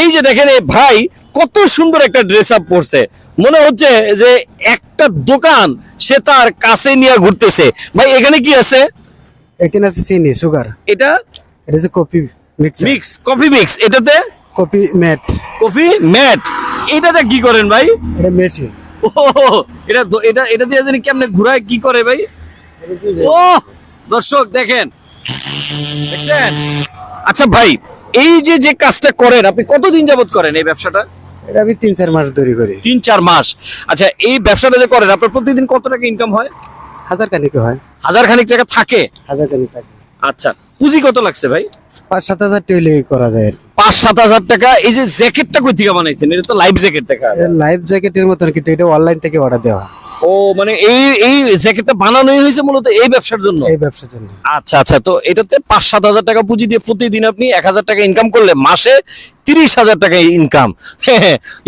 এই যে দেখেন এই ভাই কত সুন্দর একটা ড্রেস আপ পরছে। মনে হচ্ছে যে একটা দোকান সে তার কাছে নিয়ে ঘুরতেছে। ভাই এখানে কি আছে? এখানে আছে চিনি সুগার এটা? এটা হচ্ছে coffee mix mix coffee mix এটাতে? Coffee mate. Coffee mate. এটাতে কি করেন ভাই? এটা মেশিন ও এটা এটা এটা দিয়ে জানি কেমনে ঘুরায় কি করে ভাই? ও দর্শক দেখেন। দেখছেন আচ্ছা ভাই এই যে যে কাজটা করেন আপনি কতদিন যাবত করেন এই ব্যবসাটা? এটা আমি তিন চার মাস ধরে করি। তিন চার মাস। আচ্ছা এই ব্যবসাটা যে করেন আপনার প্রতিদিন কত টাকা ইনকাম হয়? হাজার কানিকে হয়। হাজার খানিক টাকা থাকে? হাজার কানিক থাকে। আচ্ছা পুঁজি কত লাগছে ভাই? পাঁচ সাত হাজার টেলে করা যায় আর পাঁচ সাত হাজার টাকা। এই যে জ্যাকেটটা কই থেকে বানাইছেন? এটা তো লাইফ জ্যাকেট টাকা লাইফ জ্যাকেটের মতন কিন্তু এটা অনলাইন থেকে অর্ডার দেওয়া। ও মানে এই এই জ্যাকেটটা বানানোই হয়েছে মূলত এই ব্যবসার জন্য? এই ব্যবসার জন্য। আচ্ছা আচ্ছা তো এটাতে পাঁচ সাত হাজার টাকা পুঁজি দিয়ে প্রতিদিন আপনি এক হাজার টাকা ইনকাম করলে মাসে তিরিশ হাজার টাকা ইনকাম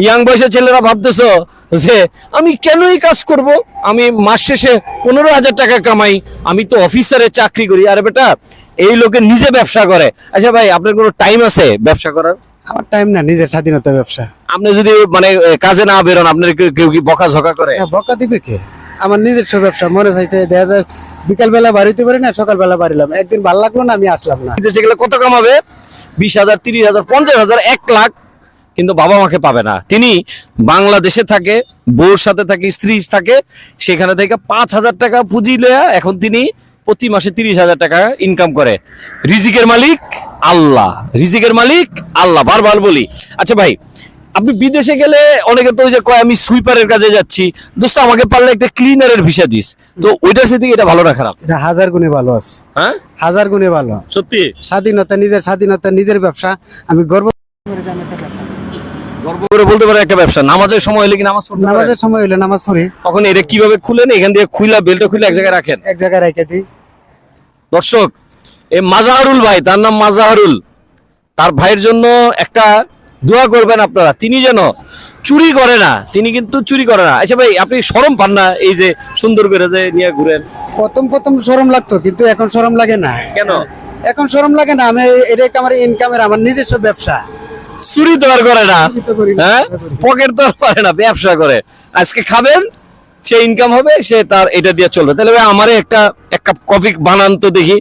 ইয়াং বয়সের ছেলেরা ভাবতেছো যে আমি কেন এই কাজ করব? আমি মাস শেষে পনেরো হাজার টাকা কামাই আমি তো অফিসারের চাকরি করি। আরে বেটা এই লোকে নিজে ব্যবসা করে। আচ্ছা ভাই আপনার কোনো টাইম আছে ব্যবসা করার? আমার টাইম না নিজের স্বাধীনতা ব্যবসা। আপনি যদি মানে কাজে না বেরোন আপনার কেউ- কেউ কি বকা ঝকা করে? না, বকা দিবে কে? আমার নিজস্ব ব্যবসা মনে চাইছে দেখা যায় বিকাল বেলা বাড়িতে পারি না সকাল বেলা বাড়িলাম একদিন ভালো লাগল না আমি আসলাম না। বিদেশে গেলে কত কামাবে? বিশ হাজার তিরিশ হাজার পঞ্চাশ হাজার এক লাখ। কিন্তু বাবা মাকে পাবে না। তিনি বাংলাদেশে থাকে বউর সাথে থাকে স্ত্রী থাকে সেখানে থেকে পাঁচ হাজার টাকা পুঁজি লয়া এখন তিনি প্রতি মাসে তিরিশ হাজার টাকা ইনকাম করে। রিজিকের মালিক আল্লাহ। রিজিকের মালিক আল্লাহ বারবার বলি। আচ্ছা ভাই আপনি বিদেশে গেলে অনেকে তো ওই যে কয় আমি সুইপারের কাজে যাচ্ছি। দোস্ত আমাকে পারলে একটা ক্লিনারের ভিসা দিস। তো ওইটার সাথে এটা ভালো না খারাপ? এটা হাজার গুণে ভালো আছে। হ্যাঁ? হাজার গুণে ভালো। সত্যি? স্বাধীনতা নিজের স্বাধীনতা নিজের ব্যবসা। আমি গর্ব গর্ব করে বলতে পারে একটা ব্যবসা। নামাজের সময় হলে কি নামাজ পড়তে নামাজের সময় হইলে নামাজ পড়ি। তখন এটা কীভাবে খুলেন? এখান দিয়ে খুইলা বেলটা খুলে এক জায়গায় রাখেন? এক জায়গায় রেখে দিই। দর্শক এ মাজাহারুল ভাই তার নাম মাজাহারুল তার ভাইয়ের জন্য একটা দোয়া করবেন আপনারা। তিনি যেন চুরি করে না তিনি কিন্তু চুরি করে না। আচ্ছা ভাই আপনি শরম পান না এই যে সুন্দর করে যে নিয়ে ঘুরেন? প্রথম প্রথম শরম লাগতো কিন্তু এখন শরম লাগে না। কেন? এখন শরম লাগে না আমি এটা আমার ইনকামের আমার নিজস্ব ব্যবসা। চুরি তো আর করে না। করি হ্যাঁ? পকেট তো আর পারে না ব্যবসা করে। আজকে খাবেন সে ইনকাম হবে সে তার এটা দিয়ে চলবে। তাহলে আমারে একটা এক কাপ কফি বানান তো দেখি।